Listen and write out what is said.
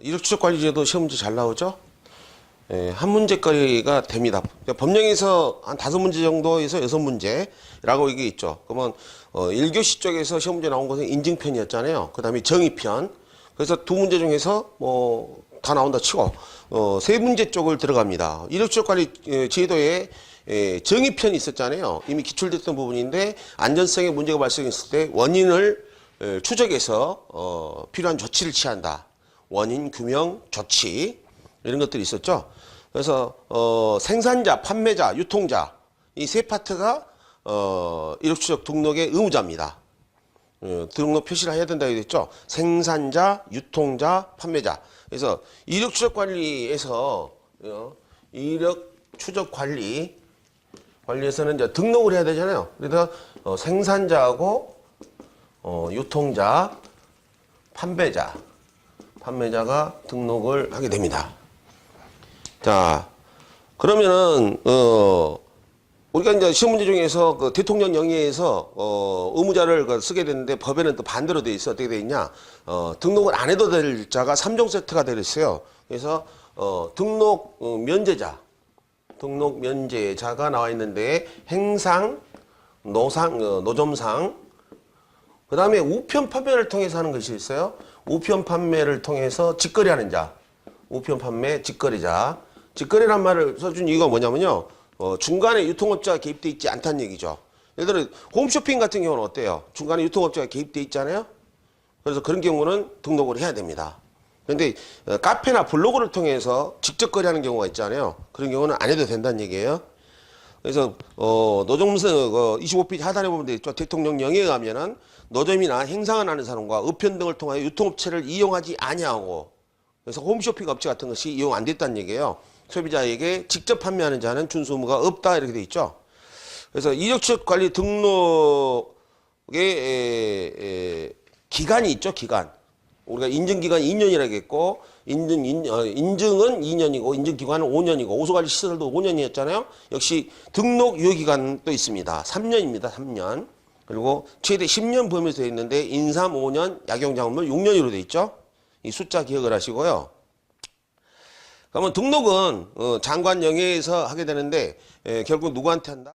이력 추적 관리제도 시험 문제 잘 나오죠? 예, 한 문제거리가 됩니다. 그러니까 법령에서 한 다섯 문제 정도에서 여섯 문제라고 이게 있죠. 그러면 어, 1교시 쪽에서 시험 문제 나온 것은 인증편이었잖아요. 그 다음에 정의편. 그래서 두 문제 중에서 뭐 다 나온다 치고 어, 세 문제 쪽을 들어갑니다. 이력 추적 관리 예, 제도에 예, 정의편이 있었잖아요. 이미 기출됐던 부분인데 안전성에 문제가 발생했을 때 원인을 예, 추적해서 어, 필요한 조치를 취한다. 원인 규명 조치 이런 것들이 있었죠. 그래서 어, 생산자, 판매자, 유통자 이 세 파트가 어, 이력 추적 등록의 의무자입니다. 어, 등록 표시를 해야 된다고 했죠. 생산자, 유통자, 판매자. 그래서 이력 추적 관리에서 어, 이력 추적 관리 관리에서는 이제 등록을 해야 되잖아요. 그래서 어, 생산자하고 어, 유통자, 판매자, 판매자가 등록을 하게 됩니다. 자, 그러면은 어 우리가 이제 시험 문제 중에서 그 대통령 영의에서 어 의무자를 그 쓰게 되는데 법에는 또 반대로 돼 있어 어떻게 돼 있냐? 어 등록을 안 해도 될 자가 3종 세트가 되어 있어요. 그래서 어 등록 어, 면제자 등록 면제자가 나와 있는데 행상, 노상, 어, 노점상, 그 다음에 우편 판매를 통해서 하는 것이 있어요. 우편 판매를 통해서 직거래 하는 자, 우편 판매 직거래자. 직거래란 말을 써준 이유가 뭐냐면요. 어, 중간에 유통업자가 개입돼 있지 않다는 얘기죠. 예를 들어 홈쇼핑 같은 경우는 어때요? 중간에 유통업자가 개입돼 있잖아요. 그래서 그런 경우는 등록을 해야 됩니다. 그런데 어, 카페나 블로그를 통해서 직접 거래하는 경우가 있잖아요. 그런 경우는 안 해도 된다는 얘기예요. 그래서 어, 노점서 그 25페이지 하단에 보면 돼 있죠. 대통령 영의에 가면은 노점이나 행상을 하는 사람과 우편 등을 통하여 유통업체를 이용하지 아니하고 그래서 홈쇼핑 업체 같은 것이 이용 안 됐다는 얘기예요. 소비자에게 직접 판매하는 자는 준수 의무가 없다 이렇게 돼 있죠. 그래서 이력추적 관리 등록의 에, 에, 기간이 있죠. 기간. 우리가 인증 기간 2년이라고 했고 인증 인, 어, 인증은 2년이고 인증 기간은 5년이고 오소관리 시설도 5년이었잖아요. 역시 등록 유효 기간도 있습니다. 3년입니다. 3년. 그리고 최대 10년 범위로 되어 있는데 인삼 5년, 약용작업물 6년으로 되어 있죠. 이 숫자 기억을 하시고요. 그러면 등록은 어, 장관 영예에서 하게 되는데 에, 결국 누구한테 한다?